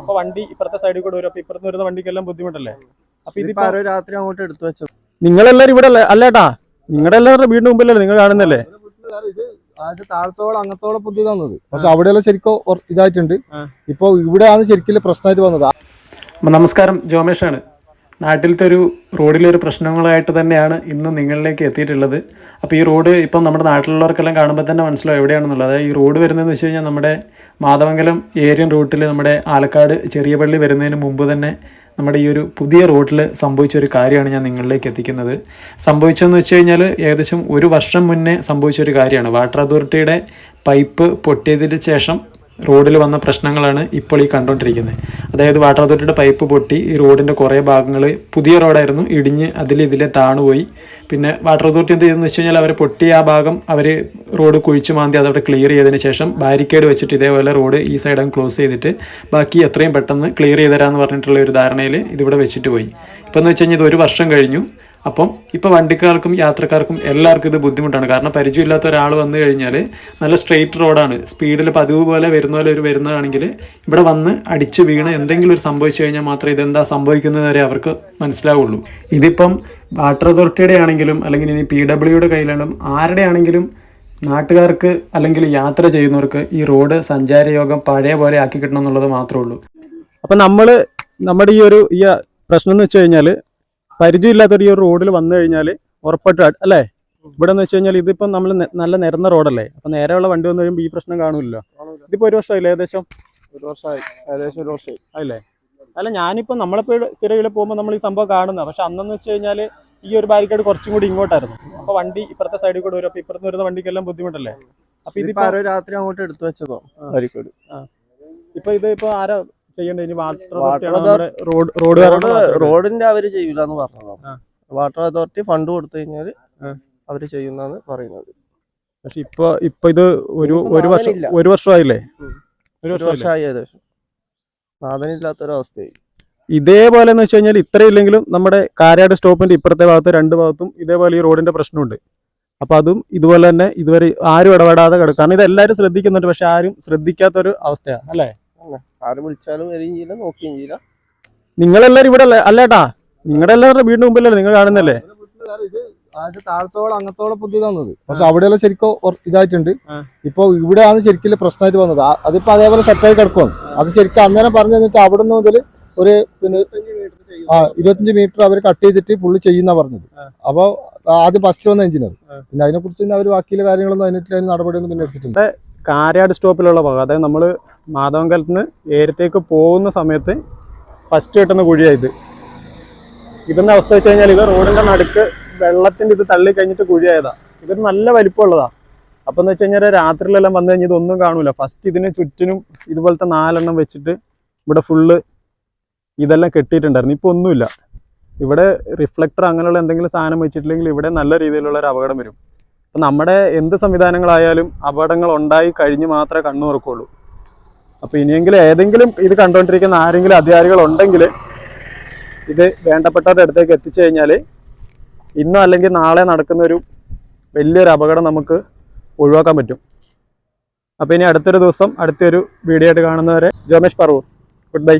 അപ്പൊ വണ്ടി ഇപ്പുറത്തെ സൈഡിൽ കൂടെ വരും. അപ്പൊ ഇപ്പുറത്ത് വരുന്ന വണ്ടിക്കെല്ലാം ബുദ്ധിമുട്ടല്ലേ? അപ്പൊ ഇതിപ്പോ ആരോ രാത്രി അങ്ങോട്ട് എടുത്തു വെച്ചത്. നിങ്ങളെല്ലാരും ഇവിടെ അല്ലേ? അല്ലേട്ടാ നിങ്ങളുടെ എല്ലാവരുടെ വീടിന് മുമ്പിലല്ലേ നിങ്ങൾ കാണുന്നല്ലേ ആദ്യം താഴത്തോളം അങ്ങത്തോളം പുതിയതാണത് തന്നത് പക്ഷെ അവിടെയെല്ലാം ശരിക്കും ഇതായിട്ടുണ്ട്. ഇപ്പൊ ഇവിടെയാണ് ശരിക്കും പ്രശ്നമായിട്ട് വന്നത്. നമസ്കാരം ജോമേഷാണ്. നാട്ടിലത്തെ ഒരു റോഡിലെ ഒരു പ്രശ്നങ്ങളായിട്ട് തന്നെയാണ് ഇന്ന് നിങ്ങളിലേക്ക് എത്തിയിട്ടുള്ളത്. അപ്പോൾ ഈ റോഡ് ഇപ്പം നമ്മുടെ നാട്ടിലുള്ളവർക്കെല്ലാം കാണുമ്പോൾ തന്നെ മനസ്സിലാവും എവിടെയാണെന്നുള്ളത്. അതായത് ഈ റോഡ് വരുന്നതെന്ന് വെച്ച് കഴിഞ്ഞാൽ നമ്മുടെ മാതമംഗലം ഏരിയൻ റൂട്ടിൽ നമ്മുടെ ആലക്കാട് ചെറിയ പള്ളി വരുന്നതിന് മുമ്പ് തന്നെ നമ്മുടെ ഈ ഒരു പുതിയ റോഡിൽ സംഭവിച്ച ഒരു കാര്യമാണ് ഞാൻ നിങ്ങളിലേക്ക് എത്തിക്കുന്നത്. സംഭവിച്ചതെന്ന് വെച്ച് കഴിഞ്ഞാൽ ഏകദേശം ഒരു വർഷം മുന്നേ സംഭവിച്ച ഒരു കാര്യമാണ്. വാട്ടർ അതോറിറ്റിയുടെ പൈപ്പ് പൊട്ടിയതിന് ശേഷം റോഡിൽ വന്ന പ്രശ്നങ്ങളാണ് ഇപ്പോൾ ഈ കണ്ടുകൊണ്ടിരിക്കുന്നത് അതായത് വാട്ടർ അതോറിറ്റിയുടെ പൈപ്പ് പൊട്ടി ഈ റോഡിന്റെ കുറേ ഭാഗങ്ങൾ പുതിയ റോഡായിരുന്നു ഇടിഞ്ഞ് അതിൽ ഇതിലെ താണുപോയി പിന്നെ വാട്ടർ അതോറിറ്റി എന്ത് ചെയ്തെന്ന് വെച്ച് കഴിഞ്ഞാൽ അവർ പൊട്ടിയ ആ ഭാഗം അവർ റോഡ് കുഴിച്ചു മാന്തി അതവിടെ ക്ലിയർ ചെയ്തതിന് ശേഷം ബാരിക്കേഡ് വെച്ചിട്ട് ഇതേപോലെ റോഡ് ഈ സൈഡും ക്ലോസ് ചെയ്തിട്ട് ബാക്കി എത്രയും പെട്ടെന്ന് ക്ലിയർ ചെയ്ത് തരാമെന്ന് പറഞ്ഞിട്ടുള്ള ഒരു ധാരണയിൽ ഇതിവിടെ വെച്ചിട്ട് പോയി. ഇപ്പം എന്ന് വെച്ച് കഴിഞ്ഞാൽ ഇത് ഒരു വർഷം കഴിഞ്ഞു. അപ്പം ഇപ്പോൾ വണ്ടിക്കാർക്കും യാത്രക്കാർക്കും എല്ലാവർക്കും ഇത് ബുദ്ധിമുട്ടാണ്. കാരണം പരിചയമില്ലാത്ത ഒരാൾ വന്നു കഴിഞ്ഞാൽ നല്ല സ്ട്രെയിറ്റ് റോഡാണ് സ്പീഡിൽ പതിവ് പോലെ വരുന്ന പോലെ ഒരു വരുന്നതാണെങ്കിൽ ഇവിടെ വന്ന് അടിച്ച് വീണ് എന്തെങ്കിലും ഒരു സംഭവിച്ചു കഴിഞ്ഞാൽ മാത്രമേ ഇതെന്താ സംഭവിക്കുന്നത് വരെ അവർക്ക് മനസ്സിലാവുള്ളൂ. ഇതിപ്പം വാട്ടർ അതോറിറ്റിയുടെ ആണെങ്കിലും അല്ലെങ്കിൽ ഇനി പി ഡബ്ല്യുയുടെ കയ്യിലാണെങ്കിലും ആരുടെ ആണെങ്കിലും നാട്ടുകാർക്ക് അല്ലെങ്കിൽ യാത്ര ചെയ്യുന്നവർക്ക് ഈ റോഡ് സഞ്ചാരയോഗം പഴയ പോലെ ആക്കി കിട്ടണം എന്നുള്ളത് മാത്രമേ ഉള്ളൂ. അപ്പം നമ്മൾ നമ്മുടെ ഈ ഒരു ഈ പ്രശ്നം എന്ന് വെച്ച് കഴിഞ്ഞാൽ പരിചയമില്ലാത്തൊരു ഈ ഒരു റോഡിൽ വന്നു കഴിഞ്ഞാൽ ഉറപ്പായിട്ട് അല്ലേ? ഇവിടെ എന്ന് വെച്ച് കഴിഞ്ഞാൽ ഇതിപ്പം നമ്മൾ നല്ല നിരന്ന റോഡല്ലേ? അപ്പൊ നേരെയുള്ള വണ്ടി വന്നു കഴിയുമ്പോൾ ഈ പ്രശ്നം കാണൂല്ലോ ഇതിപ്പോ ഒരു വർഷമായില്ലേ ഏകദേശം? ഒരു വർഷമായി. ഏകദേശം ഒരു വർഷമായി. അല്ലേ അല്ല ഞാനിപ്പോ നമ്മളിപ്പോ സ്ഥിരം പോകുമ്പോൾ നമ്മൾ ഈ സംഭവം കാണുന്നത്. പക്ഷെ അന്നെന്ന് വെച്ച് കഴിഞ്ഞാൽ ഈ ഒരു ബാരിക്കേഡ് കുറച്ചും കൂടി ഇങ്ങോട്ടായിരുന്നു. അപ്പൊ വണ്ടി ഇപ്പുറത്തെ സൈഡിൽ കൂടെ വരും. അപ്പൊ ഇപ്പുറത്ത് വരുന്ന വണ്ടിക്കെല്ലാം ബുദ്ധിമുട്ടല്ലേ? അപ്പൊ ഇതിപ്പോ ഇതിപ്പോ രാത്രി അങ്ങോട്ട് എടുത്തു വെച്ചതോ? ബാരിക്കേഡ്. ഇപ്പൊ ഇത് ഇപ്പൊ ആരാ ചെയ്യേണ്ടത്? ഇനി water Water road road road റോഡിന്റെ അവർ ചെയ്യൂല എന്ന് പറഞ്ഞതാണ്. വാട്ടർ അതോറിറ്റി ഫണ്ട് കൊടുത്തു കഴിഞ്ഞാൽ. അവർ ചെയ്യുന്നാണ് പറയുന്നത്. പക്ഷെ ഇപ്പൊ ഇപ്പൊ ഇത് ഒരു ഒരു വർഷം. ഒരു വർഷമായില്ലേ. ഒരു വർഷമായി ഏകദേശം. നാഥനില്ലാത്തൊരവസ്ഥയായി. ഇതേപോലെ എന്ന് വെച്ച് കഴിഞ്ഞാൽ ഇത്രയില്ലെങ്കിലും നമ്മുടെ കാരാട് സ്റ്റോപ്പിന്റെ ഇപ്പുറത്തെ ഭാഗത്ത് രണ്ട് ഭാഗത്തും ഇതേപോലെ ഈ റോഡിന്റെ പ്രശ്നമുണ്ട്. അപ്പൊ അതും ഇതുപോലെ തന്നെ ഇതുവരെ ആരും ഇടപെടാതെ കിടക്കും കാരണം ഇത് എല്ലാവരും ശ്രദ്ധിക്കുന്നുണ്ട് പക്ഷെ ആരും ശ്രദ്ധിക്കാത്തൊരു അവസ്ഥയാണ് അല്ലേ? ആരും വിളിച്ചാലും വരികയും ചെയ്യില്ല നോക്കുകയും ചെയ്യില്ല. നിങ്ങളെല്ലാരും ഇവിടെ അല്ലേ? അല്ലേട്ടാ നിങ്ങളുടെ എല്ലാവരുടെ വീടിന് മുമ്പല്ലേ നിങ്ങൾ കാണുന്നല്ലേ? താഴത്തോളം അങ്ങത്തോളം തന്നത് പക്ഷെ അവിടെയെല്ലാം ശരിക്കും ഇതായിട്ടുണ്ട്. ഇപ്പൊ ഇവിടെയാണ് ശരിക്കും പ്രശ്നമായിട്ട് വന്നത്. അതിപ്പോ അതേപോലെ സെറ്റായി കിടക്കുവാണ്. അത് ശരിക്കും അന്നേരം പറഞ്ഞു വെച്ചാൽ അവിടെ നിന്ന് മുതൽ ഒരു പിന്നെ ആ ഇരുപത്തഞ്ച് മീറ്റർ അവർ കട്ട് ചെയ്തിട്ട് പുള്ളി ചെയ്യുന്ന പറഞ്ഞത്. ആ. അപ്പൊ ആദ്യം ഫസ്റ്റ് വന്ന എഞ്ചിനീയർ പിന്നെ അതിനെ കുറിച്ച് പിന്നെ അവർ ബാക്കിയുള്ള കാര്യങ്ങളൊന്നും അതിന് നടപടിയൊന്നും പിന്നെ എടുത്തിട്ടുണ്ട് കാരാട് സ്റ്റോപ്പിലുള്ള ഭാഗം അതായത് നമ്മൾ മാധവങ്കലത്ത് നിന്ന് ഏരത്തേക്ക് പോകുന്ന സമയത്ത് ഫസ്റ്റ് കിട്ടുന്ന കുഴിയായത് ഇതിന്റെ അവസ്ഥ വെച്ച് കഴിഞ്ഞാൽ ഇത് റോഡിന്റെ നടുക്ക് വെള്ളത്തിന്റെ ഇത് തള്ളി കഴിഞ്ഞിട്ട് കുഴിയായതാ. ഇതൊരു നല്ല വലിപ്പമുള്ളതാ. അപ്പം എന്ന് വെച്ച് കഴിഞ്ഞാൽ രാത്രിയിലെല്ലാം വന്നു കഴിഞ്ഞാൽ ഇതൊന്നും കാണൂല. ഫസ്റ്റ് ഇതിന് ചുറ്റിനും ഇതുപോലത്തെ നാലെണ്ണം വെച്ചിട്ട് ഇവിടെ ഫുള്ള് ഇതെല്ലാം കെട്ടിയിട്ടുണ്ടായിരുന്നു. ഇപ്പൊ ഒന്നുമില്ല. ഇവിടെ റിഫ്ലക്ടർ അങ്ങനെയുള്ള എന്തെങ്കിലും സാധനം വെച്ചിട്ടില്ലെങ്കിൽ ഇവിടെ നല്ല രീതിയിലുള്ള ഒരു അപകടം വരും. അപ്പം നമ്മുടെ എന്ത് സംവിധാനങ്ങളായാലും അപകടങ്ങൾ ഉണ്ടായി കഴിഞ്ഞ് മാത്രമേ കണ്ണു തുറക്കുള്ളൂ. അപ്പോൾ ഇനിയെങ്കിലും ഏതെങ്കിലും ഇത് കണ്ടുകൊണ്ടിരിക്കുന്ന ആരെങ്കിലും അധികാരികൾ ഉണ്ടെങ്കിൽ ഇത് വേണ്ടപ്പെട്ടവരുടെ അടുത്തേക്ക് എത്തിച്ചു കഴിഞ്ഞാൽ ഇന്നോ അല്ലെങ്കിൽ നാളെ നടക്കുന്ന ഒരു വലിയൊരു അപകടം നമുക്ക് ഒഴിവാക്കാൻ പറ്റും. അപ്പോൾ ഇനി അടുത്തൊരു ദിവസം അടുത്തൊരു വീഡിയോ ആയിട്ട് കാണുന്നവരെ ജോമേഷ് പറവൂർ ഗുഡ് ബൈ